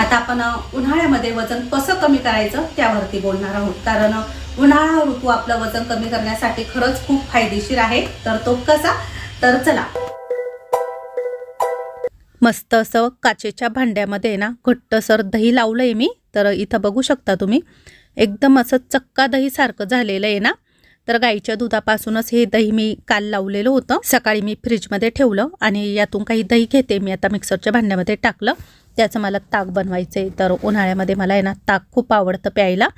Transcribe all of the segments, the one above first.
आता आपण उन्हाळ्यामध्ये वजन कसं कमी करायचं त्यावरती बोलणार आहोत. कारण उन्हाळा ऋतू आपलं वजन कमी करण्यासाठी खरंच खूप फायदेशीर आहे. तर तो कसा? तर चला. मस्त असं काचेच्या भांड्यामध्ये ना घट्टसर दही लावलंय मी. तर इथं बघू शकता तुम्ही एकदम असं चक्का दही सारखं झालेलं आहे ना. तर गाईच्या दुधापासूनच हे दही मी काल लावलेलं होतं. सकाळी मी फ्रीजमध्ये ठेवलं आणि यातून काही दही घेते. मी आता मिक्सरच्या भांड्यामध्ये टाकलं. त्याचं मला ताक बनवायचं आहे तर उन्हाळ्यामध्ये मला आहे ना ताक खूप आवडतं प्यायला.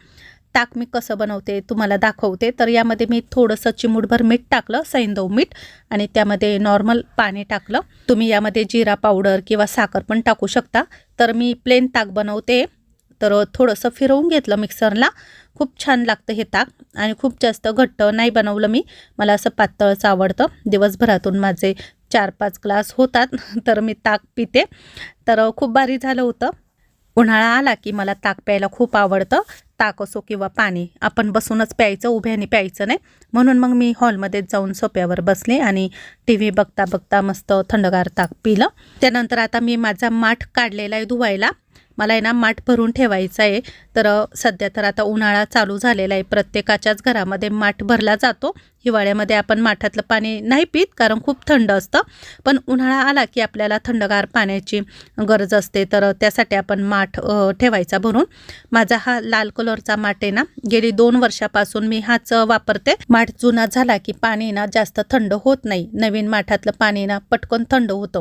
ताक मी कसं बनवते तुम्हाला दाखवते. तर यामध्ये मी थोडंसं चिमूटभर मीठ टाकलं सैंदव मीठ आणि त्यामध्ये नॉर्मल पाणी टाकलं. तुम्ही यामध्ये जिरा पावडर किंवा साखर पण टाकू शकता. तर मी प्लेन ताक बनवते. तर थोडंसं फिरवून घेतलं मिक्सरला. खूप छान लागतं हे ताक आणि खूप जास्त घट्ट नाही बनवलं मी. मला असं पातळच आवडतं. दिवसभरातून माझे चार पाच ग्लास होतात तर मी ताक पिते. तर खूप भारी झालं होतं. उन्हाळा आला की मला ताक प्यायला खूप आवडतं. ताक असो किंवा पाणी आपण बसूनच प्यायचं उभ्याने प्यायचं नाही. म्हणून मग मी हॉलमध्ये जाऊन सोप्यावर बसले आणि टी व्ही बघता बघता मस्त थंडगार ताक पिलं. त्यानंतर आता मी माझा माठ काढलेला आहे धुवायला. मला आहे ना माठ भरून ठेवायचं आहे. तर सध्या तर आता उन्हाळा चालू झालेला आहे. प्रत्येकाच्याच घरामध्ये माठ भरला जातो. हिवाळ्यामध्ये आपण माठातलं पाणी नाही पित कारण खूप थंड असतं. पण उन्हाळा आला की आपल्याला थंडगार पाण्याची गरज असते. तर त्यासाठी आपण माठ ठेवायचा भरून. माझा हा लाल कलरचा माठ आहे ना गेली दोन वर्षापासून मी हाच वापरते. माठ जुना झाला की पाणी ना जास्त थंड होत नाही. नवीन माठातलं पाणी ना पटकन थंड होतं.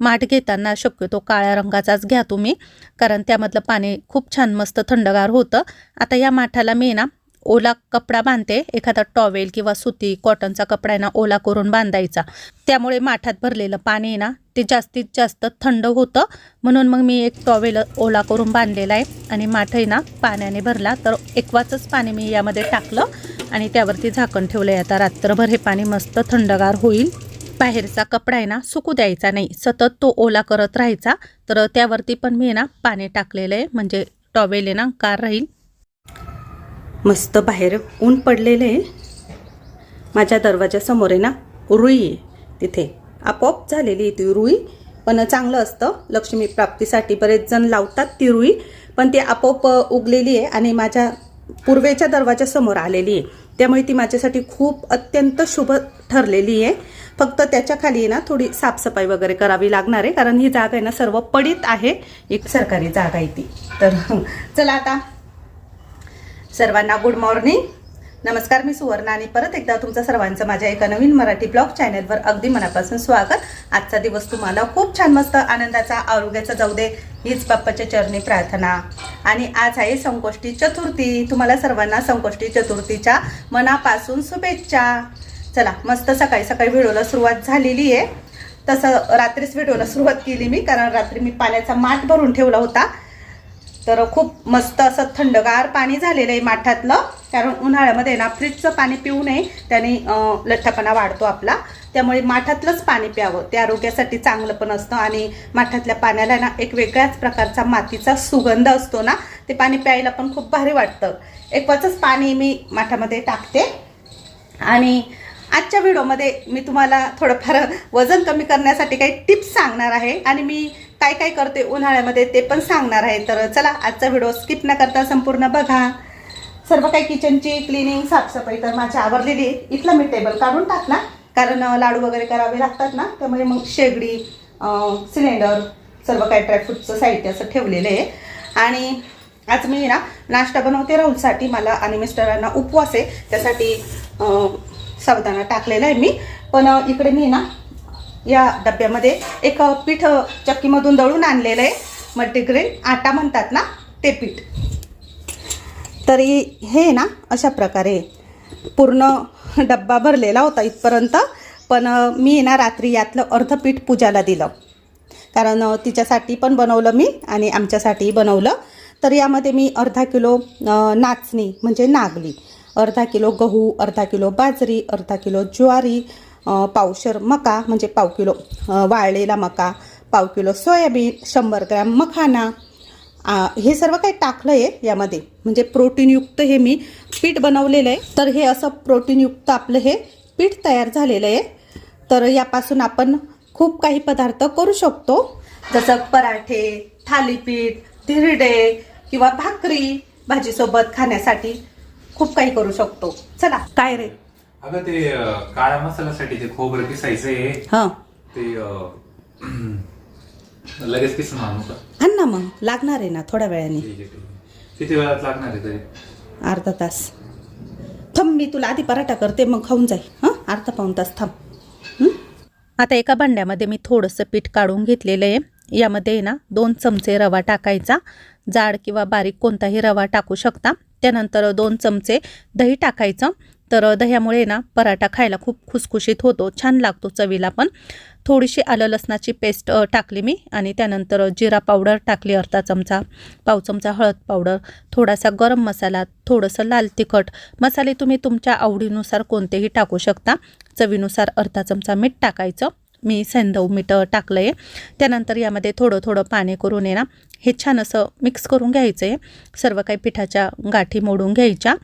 माठ घेताना शक्यतो काळ्या रंगाचाच घ्या तुम्ही कारण त्यामधलं पाणी खूप छान मस्त थंडगार होतं. आता या माठाला मी ना ओला कपडा बांधते. एखादा टॉवेल किंवा सुती कॉटनचा कपडा आहे ना ओला करून बांधायचा. त्यामुळे माठात भरलेलं पाणी आहे ना ते जास्तीत जास्त थंड होतं. म्हणून मग मी एक टॉवेल ओला करून बांधलेला आहे. आणि माठ आहे ना पाण्याने भरला. तर एकवाचंच पाणी मी यामध्ये टाकलं आणि त्यावरती झाकण ठेवलं आहे आता रात्रभर हे पाणी मस्त थंडगार होईल. बाहेरचा कपडा आहे ना सुकू द्यायचा नाही. सतत तो ओला करत राहायचा. तर त्यावरती पण मी ना पाणी टाकलेलं आहे. म्हणजे टॉवेल आहे ना कार राहील. मस्त बाहेर ऊन पडलेलं आहे. माझ्या दरवाजासमोर आहे ना रुई आहे तिथे. आपोआप झालेली आहे ती रुई पण चांगलं असतं. लक्ष्मी प्राप्तीसाठी बरेच जण लावतात ती रुई पण ती आपोआप उगलेली आहे आणि माझ्या पूर्वेच्या दरवाजासमोर आलेली आहे. त्यामुळे ती माझ्यासाठी खूप अत्यंत शुभ ठरलेली आहे. फक्त त्याच्याखाली ना थोडी साफसफाई वगैरे करावी लागणार आहे कारण ही जागा आहे ना सर्व पडीत आहे. एक सरकारी जागा आहे ती. तर चला आता सर्वांना गुड मॉर्निंग नमस्कार मी सुवर्णा आणि परत एकदा तुमचं सर्वांचं माझ्या एका नवीन मराठी ब्लॉग चॅनलवर अगदी मनापासून स्वागत. आजचा दिवस तुम्हाला खूप छान मस्त आनंदाचा आरोग्याचा जाऊ दे हीच बाप्पाच्या चरणी प्रार्थना. आणि आज आहे संकोष्टी चतुर्थी. तुम्हाला सर्वांना संकोष्टी चतुर्थीच्या मनापासून शुभेच्छा. चला मस्त सकाळी सकाळी व्हिडिओला सुरुवात झालेली आहे. तसं रात्रीच व्हिडिओला सुरुवात केली मी कारण रात्री मी पाण्याचा माठ भरून ठेवला होता. तर खूप मस्त असं थंडगार पाणी झालेलं आहे माठातलं. कारण उन्हाळ्यामध्ये ना फ्रीजचं पाणी पिऊ नये त्याने लठ्ठापणा लठ्ठपणा वाढतो आपला. त्यामुळे माठातलंच पाणी प्यावं. ते आरोग्यासाठी चांगलं पण असतं आणि माठातल्या पाण्याला ना एक वेगळ्याच प्रकारचा मातीचा सुगंध असतो ना ते पाणी प्यायला पण खूप भारी वाटतं. एकवाचंच पाणी मी माठामध्ये टाकते. आणि आजच्या व्हिडिओमध्ये मी तुम्हाला थोडंफार वजन कमी करण्यासाठी काही टिप्स सांगणार आहे आणि मी काय काय करते उन्हाळ्यामध्ये ते पण सांगणार आहे. तर चला आजचा व्हिडिओ स्किप न करता संपूर्ण बघा. सर्व काही किचनची क्लिनिंग साफसफाई तर माझी आवरलेली आहे. इथलं मी टेबल काढून टाकला कारण लाडू वगैरे करावे लागतात ना त्यामुळे मग शेगडी सिलेंडर सर्व काही ड्रायफ्रूटचं साहित्य असं ठेवलेलं आहे. आणि आज मी ना नाश्ता बनवते राहुलसाठी. मला आणि मिस्टरांना उपवास आहे. त्यासाठी साबुदाणा टाकलेला आहे मी. पण इकडे मी ना या डब्यामध्ये एक पीठ चक्कीमधून दळून आणलेलं आहे. मल्टीग्रेन आटा म्हणतात ना ते पीठ. तरी हे ना अशा प्रकारे पूर्ण डब्बा भरलेला होता इथपर्यंत. पण मी ना रात्री यातलं अर्ध पीठ पूजाला दिलं. कारण तिच्यासाठी पण बनवलं मी आणि आमच्यासाठीही बनवलं. तर यामध्ये मी अर्धा किलो नाचणी म्हणजे नागली अर्धा किलो गहू अर्धा किलो बाजरी अर्धा किलो ज्वारी पावशर मका म्हणजे पाव किलो वाळलेला मका पाव किलो सोयाबीन शंभर ग्रॅम मखाना आ, हे सर्व काही टाकलं आहे यामध्ये. म्हणजे प्रोटीनयुक्त हे मी पीठ बनवलेलं आहे. तर हे असं प्रोटीनयुक्त आपलं हे पीठ तयार झालेलं आहे. तर यापासून आपण खूप काही पदार्थ करू शकतो. जसं पराठे थालीपीठ धिरडे किंवा भाकरी भाजीसोबत खाण्यासाठी खूप काही करू शकतो. चला. काय रे? अगं ते अं, काळ्या मसाल्यासाठी ते खोबरं हां. ते अं, लगेच किसून आणू का? आण ना मग. लागणार आहे ना थोड्या वेळाने. ठीक आहे ठीक आहे. किती वेळात लागणार आहे तरी? अर्धा तास. थांब मी तुला आधी पराठा करते मग खाऊन जाई हां? अर्धा पाऊन तास थांब. हं? आता एका भांड्यामध्ये मी थोडंसं पीठ काढून घेतलेलं आहे. यामध्ये आहे ना दोन चमचे रवा टाकायचा. जाड किंवा बारीक कोणताही रवा टाकू शकता. त्यानंतर दोन चमचे दही टाकायचं. तर दह्यामुळे ना पराठा खायला खूप खुसखुशीत होतो छान लागतो चवीला पण. थोडीशी आलं लसणाची पेस्ट टाकली मी आणि त्यानंतर जिरा पावडर टाकली अर्धा चमचा पाव चमचा हळद पावडर थोडासा गरम मसाला थोडंसं लाल तिखट. मसाले तुम्ही तुमच्या आवडीनुसार कोणतेही टाकू शकता. चवीनुसार अर्धा चमचा मीठ टाकायचं. मी सैंधव मीठ टाकलं आहे त्यानंतर यामध्ये थोडं थोडं पाणी करून आहे ना हे छान असं मिक्स करून घ्यायचं आहे सर्व काही पिठाच्या गाठी मोडून घ्यायच्या.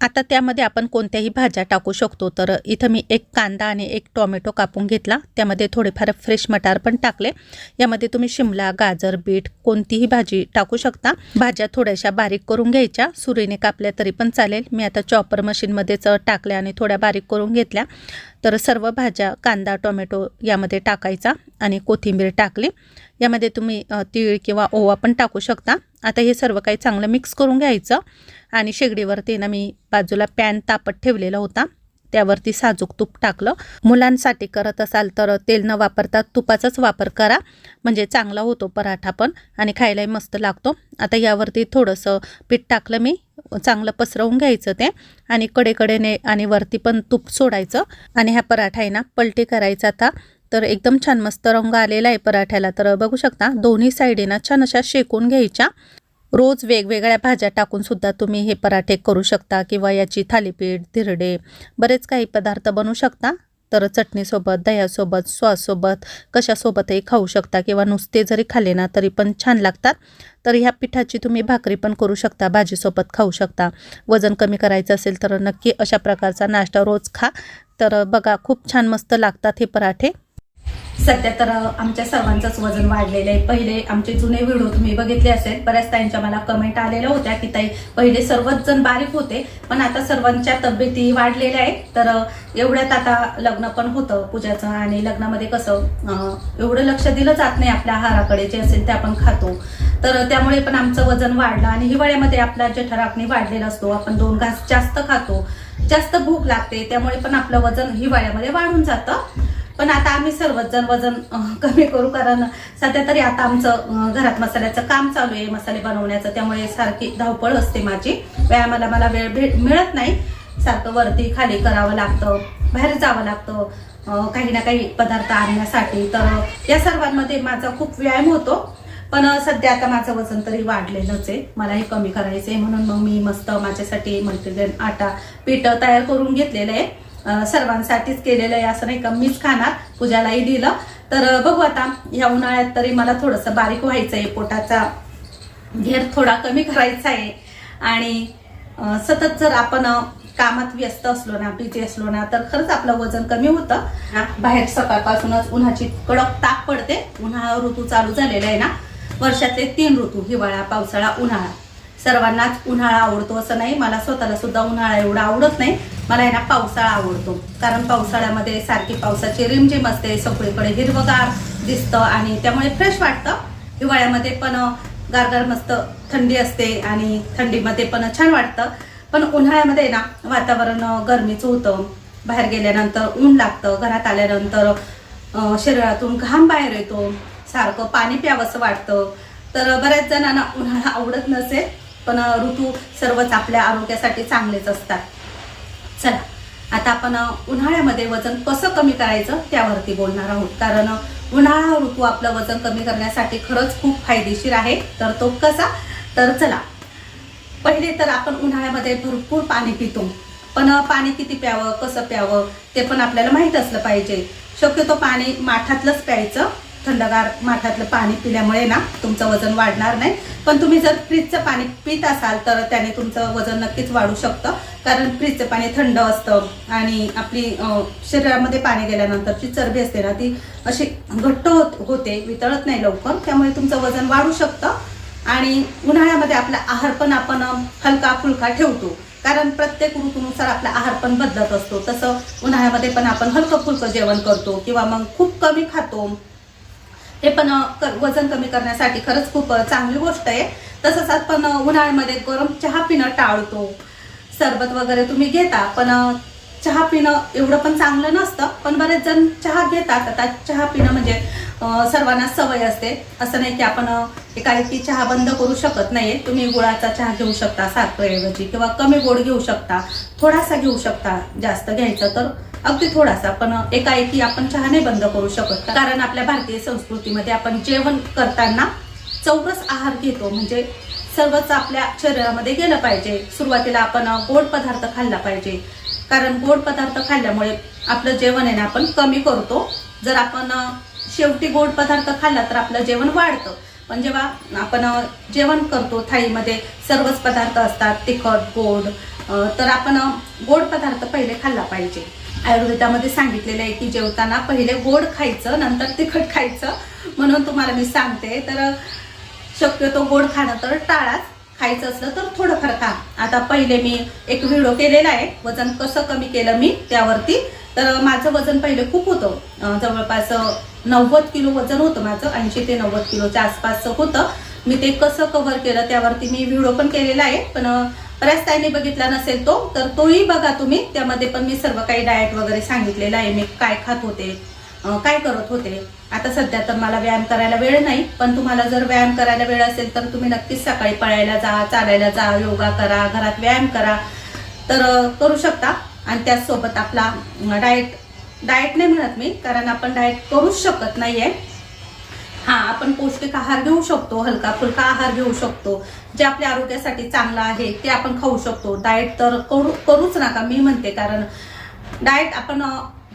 आता त्यामध्ये आपण कोणत्याही भाज्या टाकू शकतो. तर इथं मी एक कांदा आणि एक टोमॅटो कापून घेतला. त्यामध्ये थोडेफार फ्रेश मटार पण टाकले. यामध्ये तुम्ही शिमला गाजर बीट कोणतीही भाजी टाकू शकता. भाज्या थोड्याशा बारीक करून घ्यायच्या. सुरीने कापल्या तरी पण चालेल. मी आता चॉपर मशीनमध्येच टाकल्या आणि थोड्या बारीक करून घेतल्या. तर सर्व भाज्या कांदा टोमॅटो यामध्ये टाकायचा आणि कोथिंबीर टाकली. यामध्ये तुम्ही तीळ किंवा ओवा पण टाकू शकता. आता हे सर्व काही चांगलं मिक्स करून घ्यायचं. आणि शेगडीवरती ना मी बाजूला पॅन तापत ठेवलेला होता. त्यावरती साजूक तूप टाकलं. मुलांसाठी करत असाल तर तेल न वापरता तुपाचाच वापर करा. म्हणजे चांगला होतो पराठा पण आणि खायलाही मस्त लागतो. आता यावरती थोडंसं पीठ टाकलं मी. चांगलं पसरवून घ्यायचं ते. आणि कडेकडेने आणि वरती पण तूप सोडायचं. आणि हा पराठा आहे ना पलटी करायचा आता. तर एकदम छान मस्त रंग आलेला आहे पराठ्याला. तर बघू शकता दोन्ही साईडीनं छान अशा शेकून घ्यायच्या. रोज वेगवेगळ्या भाज्या टाकून सुद्धा तुम्ही हे पराठे करू शकता किंवा याची थालीपीठ धिरडे बरेच काही पदार्थ बनवू शकता. तर चटणीसोबत दह्यासोबत सॉससोबत कशासोबतही खाऊ शकता किंवा नुसते जरी खाले ना तरी पण छान लागतात. तर ह्या पिठाची तुम्ही भाकरी पण करू शकता भाजीसोबत खाऊ शकता. वजन कमी करायचं असेल तर नक्की अशा प्रकारचा नाश्ता रोज खा. तर बघा खूप छान मस्त लागतात हे पराठे. सध्या तर आमच्या सर्वांचंच वजन वाढलेलं आहे. पहिले आमचे जुने व्हिडिओ तुम्ही बघितले असेल बऱ्याच त्यांच्या मला कमेंट आलेल्या होत्या की ताई पहिले सर्वच जण बारीक होते पण आता सर्वांच्या तब्येती वाढलेल्या आहेत. तर एवढ्यात आता लग्न पण होतं पूजाचं आणि लग्नामध्ये कसं एवढं लक्ष दिलं जात नाही आपल्या आहाराकडे जे असेल ते आपण खातो. तर त्यामुळे पण आमचं वजन वाढलं आणि हिवाळ्यामध्ये आपला जठराकणी वाढलेला असतो आपण दोन घास जास्त खातो. जास्त भूक लागते त्यामुळे पण आपलं वजन हिवाळ्यामध्ये वाढून जातं. पण आता आम्ही सर्वच जण वजन कमी करू कारण सध्या तरी आता आमचं घरात मसाल्याचं काम चालू आहे मसाले बनवण्याचं. त्यामुळे सारखी धावपळ असते माझी. व्यायामाला मला वेळ भेट मिळत नाही. सारखं वरती खाली करावं लागतं बाहेर जावं लागतं काही ना काही पदार्थ आणण्यासाठी. तर या सर्वांमध्ये माझा खूप व्यायाम होतो. पण सध्या आता माझं वजन तरी वाढलेलंच आहे. मला हे कमी करायचं आहे म्हणून मग मी मस्त माझ्यासाठी मल्टीग्रेन आटा पीठ तयार करून घेतलेलं आहे. सर्वांसाठीच केलेलं आहे असं नाही का? मीच खाणार पूजालाही दिलं. तर बघू आता ह्या उन्हाळ्यात तरी मला थोडंसं बारीक व्हायचं आहे. पोटाचा घेर थोडा कमी करायचा आहे. आणि सतत जर आपण कामात व्यस्त असलो ना बिझी असलो ना तर खरंच आपलं वजन कमी होतं. बाहेर सकाळपासूनच उन्हाची कडक ताप पडते. उन्हाळा ऋतू चालू झालेला आहे ना. वर्षातले तीन ऋतू हिवाळा पावसाळा उन्हाळा. सर्वांनाच उन्हाळा आवडतो असं नाही. मला स्वतःला सुद्धा उन्हाळा एवढा आवडत नाही. मला आहे ना पावसाळा आवडतो. कारण पावसाळ्यामध्ये सारखी पावसाची रिमझिम असते सगळीकडे हिरवगार दिसतं आणि त्यामुळे फ्रेश वाटतं. हिवाळ्यामध्ये पण गारगार मस्त थंडी असते आणि थंडीमध्ये पण छान वाटतं. पण उन्हाळ्यामध्ये ना वातावरण गरमीचं होतं. बाहेर गेल्यानंतर ऊन लागतं घरात आल्यानंतर शरीरातून घाम बाहेर येतो. सारखं पाणी प्यावंसं वाटतं. तर बऱ्याच जणांना उन्हाळा आवडत नसेल पण ऋतू सर्वच आपल्या आरोग्यासाठी चांगलेच असतात. चला आता आपण उन्हाळ्यामध्ये वजन कसं कमी करायचं त्यावरती बोलणार आहोत. कारण उन्हाळा हा ऋतू आपलं वजन कमी करण्यासाठी खरंच खूप फायदेशीर आहे. तर तो कसा? तर चला. पहिले तर आपण उन्हाळ्यामध्ये भरपूर पाणी पितो. पण पाणी किती प्यावं कसं प्यावं ते पण आपल्याला माहीत असलं पाहिजे. शक्यतो पाणी माठातलंच प्यायचं. थंडगार माठातलं पाणी पिल्यामुळे ना तुमचं वजन वाढणार नाही. पण तुम्ही जर फ्रीजचं पाणी पित असाल तर त्याने तुमचं वजन नक्कीच वाढू शकतं. कारण फ्रीजचं पाणी थंड असतं आणि आपली शरीरामध्ये पाणी गेल्यानंतरची चरबी असते ना ती अशी घट्ट होत होते वितळत नाही लवकर. त्यामुळे तुमचं वजन वाढू शकतं आणि उन्हाळ्यामध्ये आपला आहार पण आपण हलका फुलका ठेवतो. कारण प्रत्येक ऋतूनुसार आपला आहार पण बदलत असतो. तसं उन्हाळ्यामध्ये पण आपण हलकं फुलकं जेवण करतो किंवा मग खूप कमी खातो. हे पण क- वजन कमी करण्यासाठी खरंच खूप चांगली गोष्ट आहे. तसंच आपण उन्हाळ्यामध्ये गरम चहा पिणं टाळतो. सरबत वगैरे तुम्ही घेता पण चहा पिणं एवढं पण चांगलं नसतं पण बरेच जण चहा घेतात. आता चहा पिणं म्हणजे सर्वांना सवय असते. असं नाही की आपण एकाएकी चहा बंद करू शकत नाहीये. तुम्ही गुळाचा चहा घेऊ शकता साखरेऐवजी किंवा कमी गोड घेऊ शकता थोडासा घेऊ शकता जास्त घ्यायचं तर अगदी थोडासा पण एकाएकी आपण चहा नाही बंद करू शकत. कारण आपल्या भारतीय संस्कृतीमध्ये आपण जेवण करताना चौरस आहार घेतो. म्हणजे सर्वच आपल्या शरीरामध्ये गेलं पाहिजे. सुरुवातीला आपण गोड पदार्थ खाल्ला पाहिजे. कारण गोड पदार्थ खाल्ल्यामुळे आपलं जेवण आहे ना आपण कमी करतो. जर आपण शेवटी गोड पदार्थ खाल्ला तर आपलं जेवण वाढतं. पण जेव्हा आपण जेवण करतो थाळीमध्ये सर्वच पदार्थ असतात तिखट गोड तर आपण गोड पदार्थ पहिले खाल्ला पाहिजे. आयुर्वेदामध्ये सांगितलेलं आहे की जेवताना पहिले गोड खायचं नंतर तिखट खायचं. म्हणून तुम्हाला मी सांगते. तर शक्यतो गोड खाणं तर टाळाच. खायचं असलं तर थोडंफार खा. आता पहिले मी एक व्हिडिओ केलेला आहे. वजन कसं कमी केलं मी त्यावरती. तर माझं वजन पहिले खूप होतं. जवळपास नव्वद किलो वजन होतं माझं. ऐंशी ते नव्वद किलोच्या आसपास होतं. मी ते कसं कव्हर केलं त्यावरती मी व्हिडिओ पण केलेला आहे. पण बऱ्याच ताईने बघितला नसेल तो तर तोही बघा तुम्ही. त्यामध्ये पण मी सर्व काही डाएट वगैरे सांगितलेलं आहे. मी काय खात होते काय करत होते? आता सध्या तर मला व्यायाम करायला वेळ नाही पण तुम्हाला जर व्यायाम करायला वेळ असेल तर तुम्ही नक्कीच सकाळी पळायला जा चालायला जा योगा करा घरात व्यायाम करा. तर करू शकता. आणि त्याचसोबत आपला डाएट डाएट नाही म्हणत मी कारण आपण डाएट करूच शकत नाहीये. हा आपण पौष्टिक आहार घेऊ शकतो हलका फुलका आहार घेऊ शकतो. जे आपल्या आरोग्यासाठी चांगलं आहे ते आपण खाऊ शकतो. डाएट तर करू करूच नका मी म्हणते. कारण डाएट आपण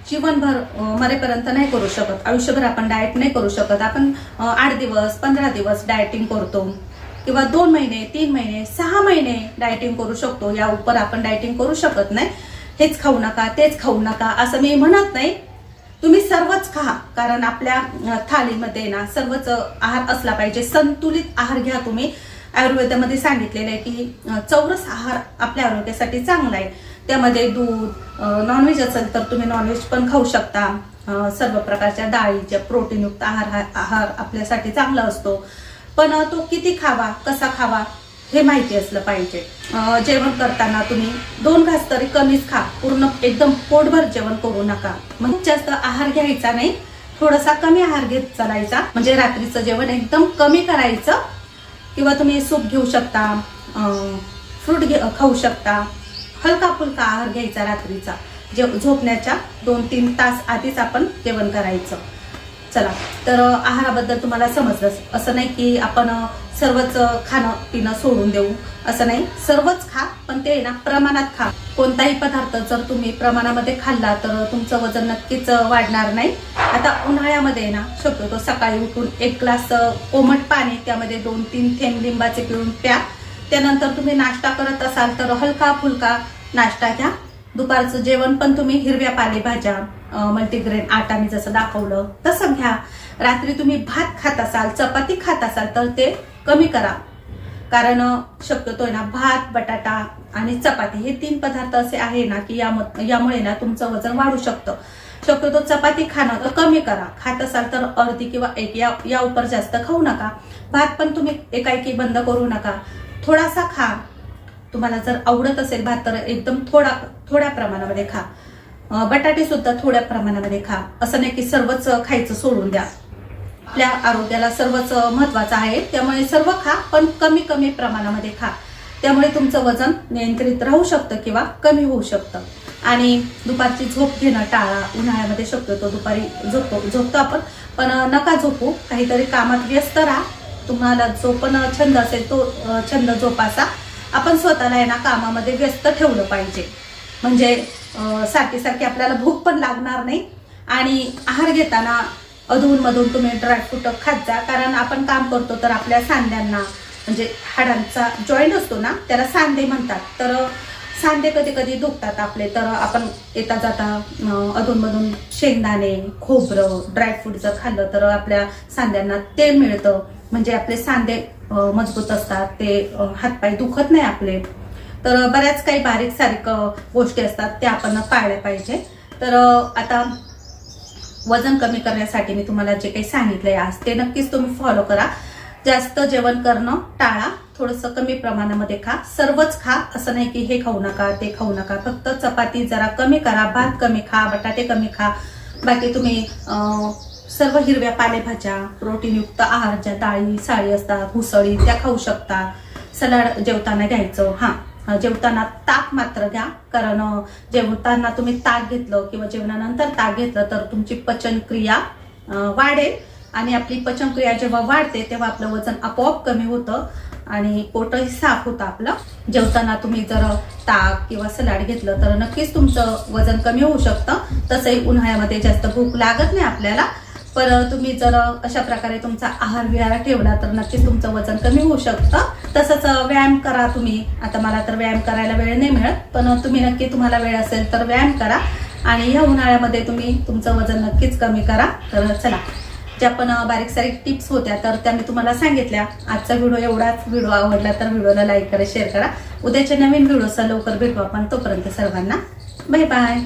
जीवनभर मरेपर्यंत नाही करू शकत. आयुष्यभर आपण डाएट नाही करू शकत. आपण आठ दिवस पंधरा दिवस डाएटिंग करतो. किंवा दोन महिने तीन महिने सहा महिने डाएटिंग करू शकतो. या उपर आपण डाएटिंग करू शकत नाही. हेच खाऊ नका तेच खाऊ नका असं मी म्हणत नाही. तुम्ही सर्वच खा कारण आपल्या थालीमध्ये ना सर्वच आहार असला पाहिजे. संतुलित आहार घ्या तुम्ही. आयुर्वेदामध्ये सांगितलेलं आहे की चौरस आहार आपल्या आरोग्यासाठी चांगला आहे. त्यामध्ये दूध नॉनव्हेज असेल तर तुम्ही नॉनव्हेज पण खाऊ शकता. सर्व प्रकारच्या डाळीच्या प्रोटीनयुक्त आहार हा आहार आपल्यासाठी चांगला असतो. पण तो किती खावा कसा खावा हे माहिती असलं पाहिजे. जेवण करताना तुम्ही दोन घास तरी कमीच खा. पूर्ण एकदम पोटभर जेवण करू नका. मग जास्त आहार घ्यायचा नाही. थोडासा कमी आहार घेत चालायचा. म्हणजे रात्रीचं जेवण एकदम कमी करायचं. किंवा तुम्ही सूप घेऊ शकता. फ्रूट घे खाऊ शकता. हलका फुलका आहार घ्यायचा रात्रीचा. जे झोपण्याच्या दोन तीन तास आधीच आपण जेवण करायचं. चला तर आहाराबद्दल तुम्हाला समजलं असं नाही की आपण सर्वच खाणं पिणं सोडून देऊ. असं नाही. सर्वच खा पण ते ना प्रमाणात खा. कोणताही पदार्थ जर तुम्ही प्रमाणामध्ये खाल्ला तर तुमचं वजन नक्कीच वाढणार नाही. आता उन्हाळ्यामध्ये ना शक्यतो सकाळी उठून एक ग्लास कोमट पाणी त्यामध्ये दोन तीन थेंब लिंबाचे पिळून प्या. त्यानंतर तुम्ही नाश्ता करत असाल तर हलका फुलका नाश्ता घ्या. दुपारचं जेवण पण तुम्ही हिरव्या पालेभाज्या मल्टीग्रेन आटा मी जसं दाखवलं तसं घ्या. रात्री तुम्ही भात खात असाल चपाती खात असाल तर ते कमी करा. कारण शक्यतो आहे ना भात बटाटा आणि चपाती हे तीन पदार्थ असे आहे ना की याम- यामुळे ना तुमचं वजन वाढू शकतं. शक्यतो चपाती खाणं तर कमी करा. खात असाल तर अर्धी किंवा एक या या उपर जास्त खाऊ नका. भात पण तुम्ही एकाएकी बंद करू नका. थोडासा खा. तुम्हाला जर आवडत असेल भात तर एकदम थोडा थोड्या प्रमाणामध्ये खा. बटाटे सुद्धा थोड्या प्रमाणामध्ये खा. असं नाही की सर्वच खायचं सोडून द्या. आपल्या आरोग्याला सर्वच महत्वाचं आहे. त्यामुळे सर्व खा पण कमी कमी प्रमाणामध्ये खा. त्यामुळे तुमचं वजन नियंत्रित राहू शकतं किंवा कमी होऊ शकतं. आणि दुपारची झोप घेणं टाळा. उन्हाळ्यामध्ये शक्यतो दुपारी झोपतो झोपतो आपण. पण नका झोपू. काहीतरी कामात व्यस्त राहा. तुम्हाला जो पण छंद असेल तो छंद जोपासा. आपण स्वतःला आहे ना कामामध्ये व्यस्त ठेवलं पाहिजे. म्हणजे सारखीसारखी सारखी सारखी आपल्याला भूक पण लागणार नाही आणि आहार घेताना अधूनमधून तुम्ही ड्रायफ्रूट खात जा. कारण आपण काम करतो तर आपल्या सांध्यांना म्हणजे हाडांचा जॉईंट असतो ना त्याला सांधे म्हणतात. तर सांधे कधी कधी दुखतात आपले. तर आपण येता जाता अधूनमधून शेंगदाणे खोबरं ड्रायफ्रूट जर खाल्लं तर आपल्या सांध्यांना तेल मिळतं. म्हणजे आपले सांधे मजबूत असतात ते हातपाय दुखत नाही आपले. तर बऱ्याच काही बारीक सारीक गोष्टी असतात त्या आपण पाळल्या पाहिजे. तर आता वजन कमी करण्यासाठी मी तुम्हाला जे काही सांगितलंय आज ते नक्कीच तुम्ही फॉलो करा. जास्त जेवण करणं टाळा थोडंसं कमी प्रमाणामध्ये खा. सर्वच खा असं नाही की हे खाऊ नका ते खाऊ नका. फक्त चपाती जरा कमी करा भात कमी खा बटाटे कमी खा. बाकी तुम्ही सर्व हिरव्या पालेभाज्या प्रोटीनयुक्त आहार ज्या डाळी साळी असतात उसळी त्या खाऊ शकता. सलाड जेवताना घ्यायचं. हां जेवताना ताक मात्र घ्या. कारण जेवताना तुम्ही ताक घेतलं किंवा जेवणानंतर ताक घेतलं तर तुमची पचनक्रिया वाढेल. आणि आपली पचनक्रिया जेव्हा वाढते तेव्हा आपलं वजन आपोआप कमी होतं आणि पोटही साफ होतं आपलं. जेवताना तुम्ही जर ताक किंवा सलाड घेतलं तर नक्कीच तुमचं वजन कमी होऊ शकतं. तसंही उन्हाळ्यामध्ये जास्त भूक लागत नाही आपल्याला. पण तुम्ही जर अशा प्रकारे तुमचा आहार विहार ठेवला तर नक्कीच तुमचं वजन कमी होऊ शकतं. तसंच व्यायाम करा तुम्ही. आता मला तर व्यायाम करायला वेळ नाही मिळत पण तुम्ही नक्की तुम्हाला वेळ असेल तर व्यायाम करा. आणि ह्या उन्हाळ्यामध्ये तुम्ही तुमचं वजन नक्कीच कमी करा. तर चला ज्या पण बारीक सारीक टिप्स होत्या तर त्या मी तुम्हाला सांगितल्या. आजचा व्हिडिओ एवढाच. व्हिडिओ आवडला तर व्हिडिओला लाईक करा शेअर करा. उद्याच्या नवीन व्हिडिओचा लवकर भेटू आपण. तोपर्यंत सर्वांना बाय बाय.